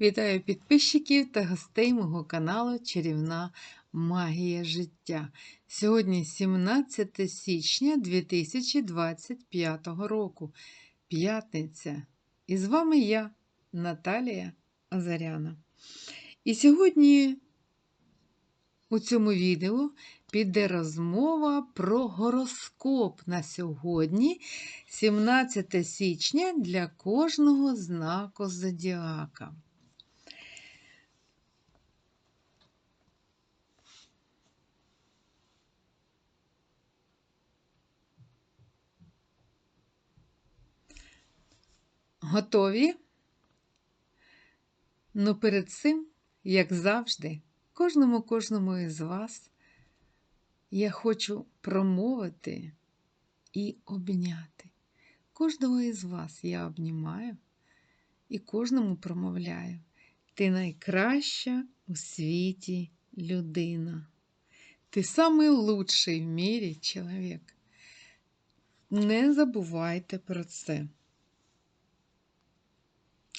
Вітаю підписчиків та гостей мого каналу Чарівна Магія життя. Сьогодні 17 січня 2025 року, п'ятниця. І з вами я, Наталія Азаряна. І сьогодні у цьому відео піде розмова про гороскоп на сьогодні, 17 січня, для кожного знаку зодіака. Готові? Ну перед цим, як завжди, кожному кожному із вас я хочу промовити і обняти. Кожного із вас я обнімаю і кожному промовляю. Ти найкраща у світі людина. Ти самий в мірі чоловік. Не забувайте про це.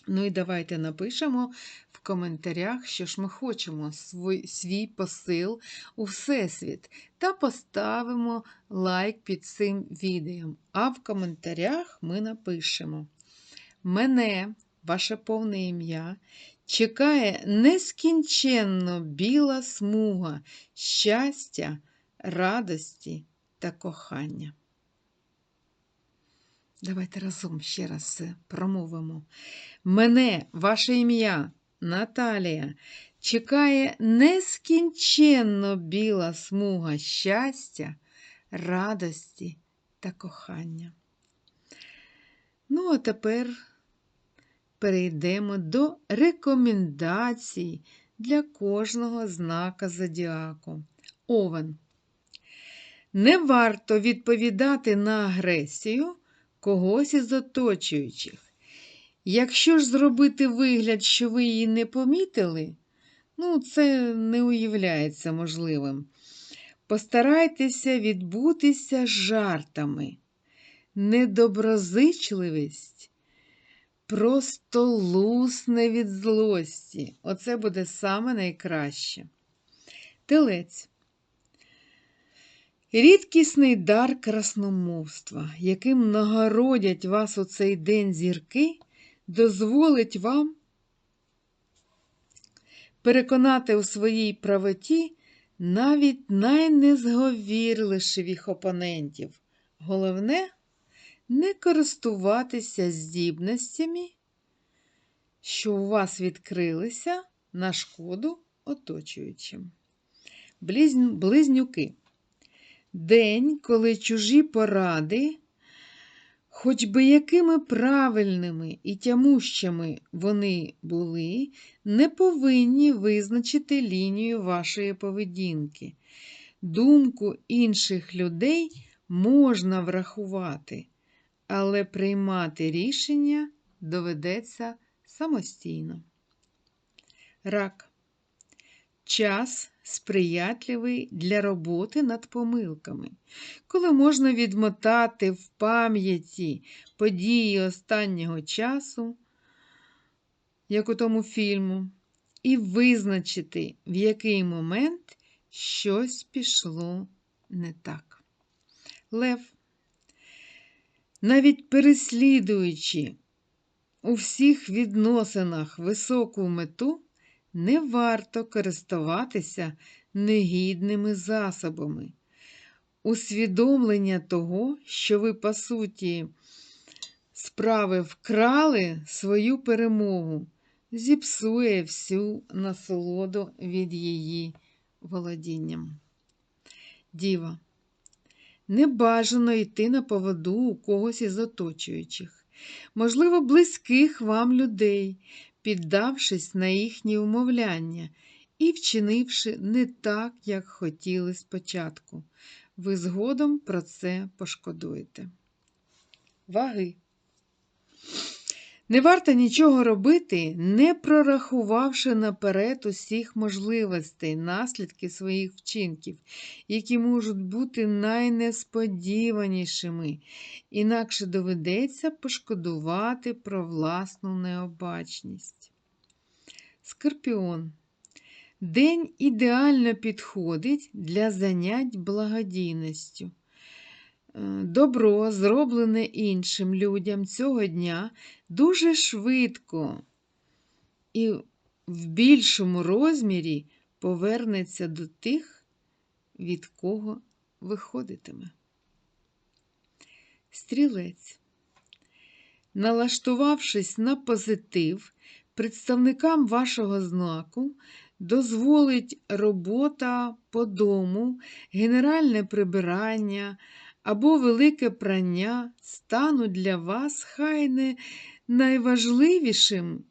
Ну і давайте напишемо в коментарях, що ж ми хочемо свій, свій посил у Всесвіт, та поставимо лайк під цим відео. А в коментарях ми напишемо: Мене, ваше повне ім'я, чекає нескінченно біла смуга щастя, радості та кохання. Давайте разом ще раз промовимо. Мене, ваше ім'я, Наталія, чекає нескінченно біла смуга щастя, радості та кохання. Ну, а тепер перейдемо до рекомендацій для кожного знака зодіаку. Овен. Не варто відповідати на агресію когось із оточуючих. Якщо ж зробити вигляд, що ви її не помітили, ну, це не уявляється можливим. Постарайтеся відбутися жартами. Недоброзичливість просто лусне від злості. Оце буде саме найкраще. Телець. Рідкісний дар красномовства, яким нагородять вас у цей день зірки, дозволить вам переконати у своїй правоті навіть найнезговірливіших опонентів. Головне не користуватися здібностями, що у вас відкрилися на шкоду оточуючим. Близнюки. День, коли чужі поради, хоч би якими правильними і тямущими вони були, не повинні визначити лінію вашої поведінки. Думку інших людей можна врахувати, але приймати рішення доведеться самостійно. Рак. Час сприятливий для роботи над помилками, коли можна відмотати в пам'яті події останнього часу, як у тому фільму, і визначити, в який момент щось пішло не так. Лев, навіть переслідуючи у всіх відносинах високу мету, не варто користуватися негідними засобами. Усвідомлення того, що ви, по суті, справи вкрали свою перемогу, зіпсує всю насолоду від її володінням. Діва. Не бажано йти на поводу у когось із оточуючих, можливо, близьких вам людей, піддавшись на їхні умовляння і вчинивши не так, як хотіли спочатку. Ви згодом про це пошкодуєте. Ваги. Не варто нічого робити, не прорахувавши наперед усіх можливостей, наслідки своїх вчинків, які можуть бути найнесподіванішими, інакше доведеться пошкодувати про власну необачність. Скорпіон. День ідеально підходить для занять благодійністю. Добро, зроблене іншим людям цього дня, дуже швидко і в більшому розмірі повернеться до тих, від кого виходитиме. Стрілець. Налаштувавшись на позитив, представникам вашого знаку дозволить робота по дому, генеральне прибирання або велике прання стануть для вас хай не найважливішим,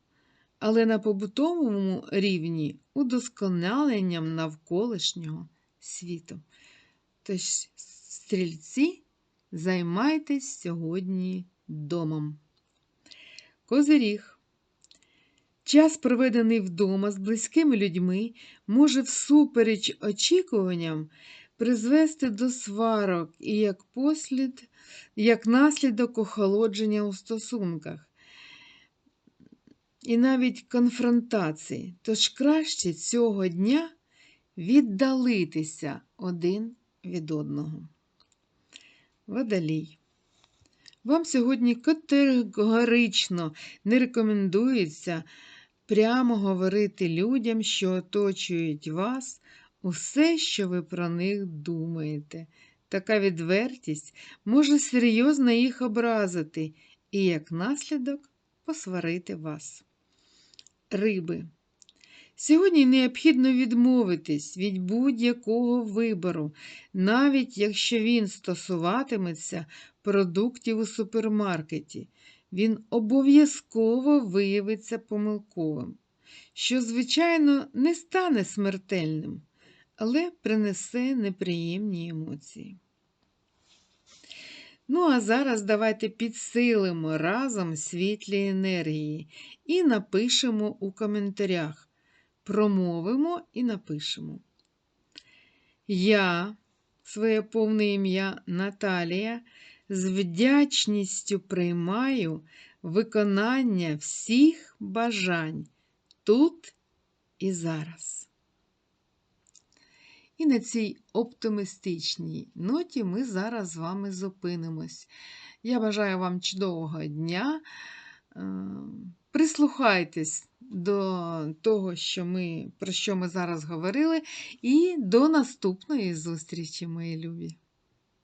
але на побутовому рівні удосконаленням навколишнього світу. Тож, стрільці, займайтесь сьогодні домом. Козиріг. Час, проведений вдома з близькими людьми, може всупереч очікуванням призвести до сварок і як послід, як наслідок охолодження у стосунках, і навіть конфронтації. Тож краще цього дня віддалитися один від одного. Водолій. Вам сьогодні категорично не рекомендується прямо говорити людям, що оточують вас, усе, що ви про них думаєте. Така відвертість може серйозно їх образити і, як наслідок, посварити вас. Риби. Сьогодні необхідно відмовитись від будь-якого вибору, навіть якщо він стосуватиметься продуктів у супермаркеті. Він обов'язково виявиться помилковим, що, звичайно, не стане смертельним, але принесе неприємні емоції. Ну, а зараз давайте підсилимо разом світлі енергії і напишемо у коментарях. Промовимо і напишемо. Я, своє повне ім'я Наталія, з вдячністю приймаю виконання всіх бажань тут і зараз. І на цій оптимістичній ноті ми зараз з вами зупинимось. Я бажаю вам чудового дня. Е, Прислухайтесь до того, що ми, про що ми зараз говорили, і до наступної зустрічі, мої любі!